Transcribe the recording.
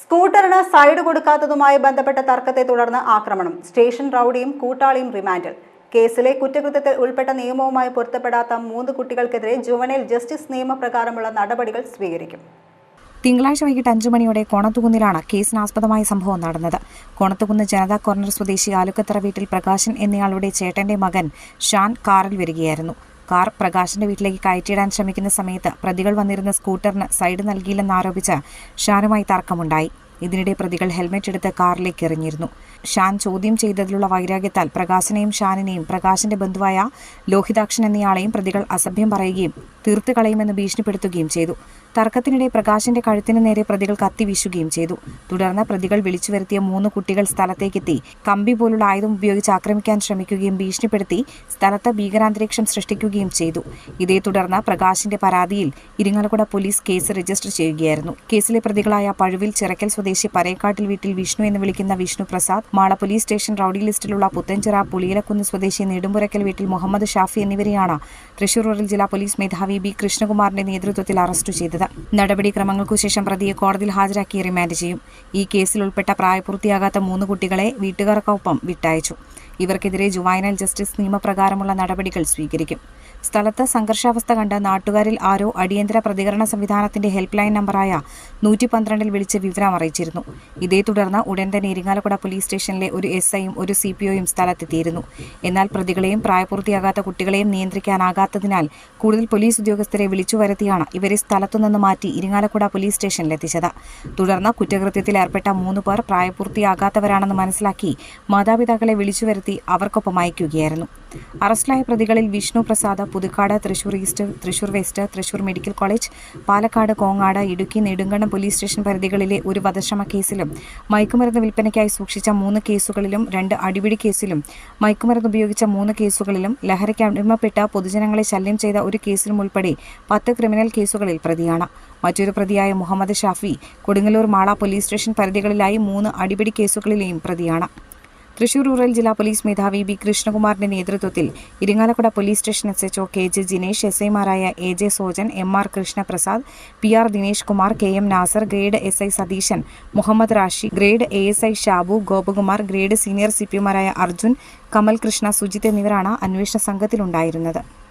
സ്കൂട്ടറിന് side കൊടുക്കാത്തതുമായി ബന്ധപ്പെട്ട തർക്കത്തെ തുടർന്ന് ആക്രമണം. സ്റ്റേഷൻ റൌഡിയും കൂട്ടാളിയും റിമാൻഡിൽ. കേസിലെ കുറ്റകൃത്യത്തിൽ ഉൾപ്പെട്ട നിയമവുമായി പൊരുത്തപ്പെടാത്ത മൂന്ന് കുട്ടികൾക്കെതിരെ ജുവനൈൽ ജസ്റ്റിസ് നിയമപ്രകാരമുള്ള നടപടികൾ സ്വീകരിക്കും. തിങ്കളാഴ്ച വൈകിട്ട് അഞ്ചു മണിയോടെ കോണത്തുകുന്നിലാണ് കേസിനാസ്പദമായ സംഭവം നടന്നത്. കോണത്തുകുന്ന് ജനതാ കോർണർ സ്വദേശി ആലുക്കത്തറ വീട്ടിൽ പ്രകാശൻ എന്നയാളുടെ ചേട്ടന്റെ മകൻ ഷാൻ കാറിൽ വരികയായിരുന്നു. കാർ പ്രകാശിന്റെ വീട്ടിലേക്ക് കയറ്റിയിടാൻ ശ്രമിക്കുന്ന സമയത്ത് പ്രതികൾ വന്നിരുന്ന സ്കൂട്ടറിന് സൈഡ് നൽകിയില്ലെന്നാരോപിച്ച് ഷാനുമായി തർക്കമുണ്ടായി. ഇതിനിടെ പ്രതികൾ ഹെൽമെറ്റ് എടുത്ത് കാറിലേക്ക് എറിഞ്ഞിരുന്നു. ഷാൻ ചോദ്യം ചെയ്തതിലുള്ള വൈരാഗ്യത്താൽ പ്രകാശിനെയും ഷാനിനെയും പ്രകാശിന്റെ ബന്ധുവായ ലോഹിതാക്ഷൻ എന്നയാളെയും പ്രതികൾ അസഭ്യം പറയുകയും തീർത്തു കളയുമെന്ന് ഭീഷണിപ്പെടുത്തുകയും ചെയ്തു. തർക്കത്തിനിടെ പ്രകാശിന്റെ കഴുത്തിന് നേരെ പ്രതികൾ കത്തി വീശുകയും ചെയ്തു. തുടർന്ന് പ്രതികൾ വിളിച്ചു വരുത്തിയ മൂന്ന് കുട്ടികൾ സ്ഥലത്തേക്കെത്തി. കമ്പി പോലുള്ള ആയുധം ഉപയോഗിച്ച് ആക്രമിക്കാൻ ശ്രമിക്കുകയും ഭീഷണിപ്പെടുത്തി സ്ഥലത്ത് ഭീകരാന്തരീക്ഷം സൃഷ്ടിക്കുകയും ചെയ്തു. ഇതേ തുടർന്ന് പ്രകാശിന്റെ പരാതിയിൽ ഇരിങ്ങാലക്കുട പോലീസ് കേസ് രജിസ്റ്റർ ചെയ്യുകയായിരുന്നു. കേസിലെ പ്രതികളായ പഴുവിൽ ചിറക്കൽ സ്വദേശി പരേക്കാട്ടിൽ വീട്ടിൽ വിഷ്ണു എന്ന് വിളിക്കുന്ന Vishnu Prasad Mala police station rowdy ലിസ്റ്റിലുള്ള പുത്തഞ്ചിറ പുളിയിലക്കുന്ന് സ്വദേശി നെടുമ്പുരക്കൽ വീട്ടിൽ മുഹമ്മദ് ഷാഫി എന്നിവരെയാണ് തൃശൂർ റൂറൽ ജില്ലാ പോലീസ് മേധാവി ബി കൃഷ്ണകുമാറിന്റെ നേതൃത്വത്തിൽ അറസ്റ്റ് ചെയ്തത്. നടപടിക്രമങ്ങൾക്കു ശേഷം പ്രതിയെ കോടതിയിൽ ഹാജരാക്കി റിമാൻഡ് ചെയ്യും. ഈ കേസിൽ ഉൾപ്പെട്ട പ്രായപൂർത്തിയാകാത്ത മൂന്ന് കുട്ടികളെ വീട്ടുകാർക്കൊപ്പം വിട്ടയച്ചു. ഇവർക്കെതിരെ ജുവൈനൽ ജസ്റ്റിസ് നിയമപ്രകാരമുള്ള നടപടികൾ സ്വീകരിക്കും. സ്ഥലത്ത് സംഘർഷാവസ്ഥ കണ്ട് നാട്ടുകാരിൽ ആരോ അടിയന്തര പ്രതികരണ സംവിധാനത്തിന്റെ ഹെൽപ്പ് ലൈൻ നമ്പറായ നൂറ്റി പന്ത്രണ്ടിൽ വിളിച്ച് വിവരം അറിയിച്ചിരുന്നു. ഇതേ തുടർന്ന് ഉടൻ തന്നെ ഇരിങ്ങാലക്കുട പോലീസ് സ്റ്റേഷനിലെ ഒരു എസ് ഐയും ഒരു സി പി ഒയും സ്ഥലത്തെത്തിയിരുന്നു. എന്നാൽ പ്രതികളെയും പ്രായപൂർത്തിയാകാത്ത കുട്ടികളെയും നിയന്ത്രിക്കാനാകാത്തതിനാൽ കൂടുതൽ പോലീസ് ഉദ്യോഗസ്ഥരെ വിളിച്ചു വരുത്തിയാണ് ഇവരെ സ്ഥലത്തുനിന്ന് മാറ്റി ഇരിങ്ങാലക്കുട പോലീസ് സ്റ്റേഷനിലെത്തിച്ചത് തുടർന്ന് കുറ്റകൃത്യത്തിൽ ഏർപ്പെട്ട മൂന്ന് പേർ പ്രായപൂർത്തിയാകാത്തവരാണെന്ന് മനസ്സിലാക്കി മാതാപിതാക്കളെ വിളിച്ചു വരുത്തി അവർക്കൊപ്പം അയക്കുകയായിരുന്നു. അറസ്റ്റിലായ പ്രതികളിൽ Vishnu Prasad Puthukkad Thrissur east Thrissur west Thrissur medical college Palakkad Kongad Idukki Nedumkandam police station പരിധികളിലെ ഒരു വധശ്രമ കേസിലും മയക്കുമരുന്ന് വിൽപ്പനയ്ക്കായി സൂക്ഷിച്ച മൂന്ന് കേസുകളിലും രണ്ട് അടിപിടി കേസിലും മയക്കുമരുന്ന് ഉപയോഗിച്ച മൂന്ന് കേസുകളിലും ലഹരിക്ക് അടിമപ്പെട്ട പൊതുജനങ്ങളെ ശല്യം ചെയ്ത ഒരു കേസിലും ഉൾപ്പെടെ പത്ത് ക്രിമിനൽ കേസുകളിൽ പ്രതിയാണ്. മറ്റൊരു പ്രതിയായ മുഹമ്മദ് ഷാഫി കൊടുങ്ങല്ലൂർ മാള പോലീസ് സ്റ്റേഷൻ പരിധികളിലായി മൂന്ന് അടിപിടി കേസുകളിലെയും പ്രതിയാണ്. തൃശൂർ റൂറൽ ജില്ലാ പോലീസ് മേധാവി ബി കൃഷ്ണകുമാറിന്റെ നേതൃത്വത്തിൽ Irinjalakuda police station S HO K J Jinesh S ഐമാരായ A J Sojan M R Krishnaprasad P R Dinesh Kumar K M Nasar grade S I Satheesan Muhammad Rashi grade A S I Shabu Gopakumar grade senior C പിമാരായ Arjun Kamal Krishna Sujith എന്നിവരാണ് അന്വേഷണ സംഘത്തിലുണ്ടായിരുന്നത്.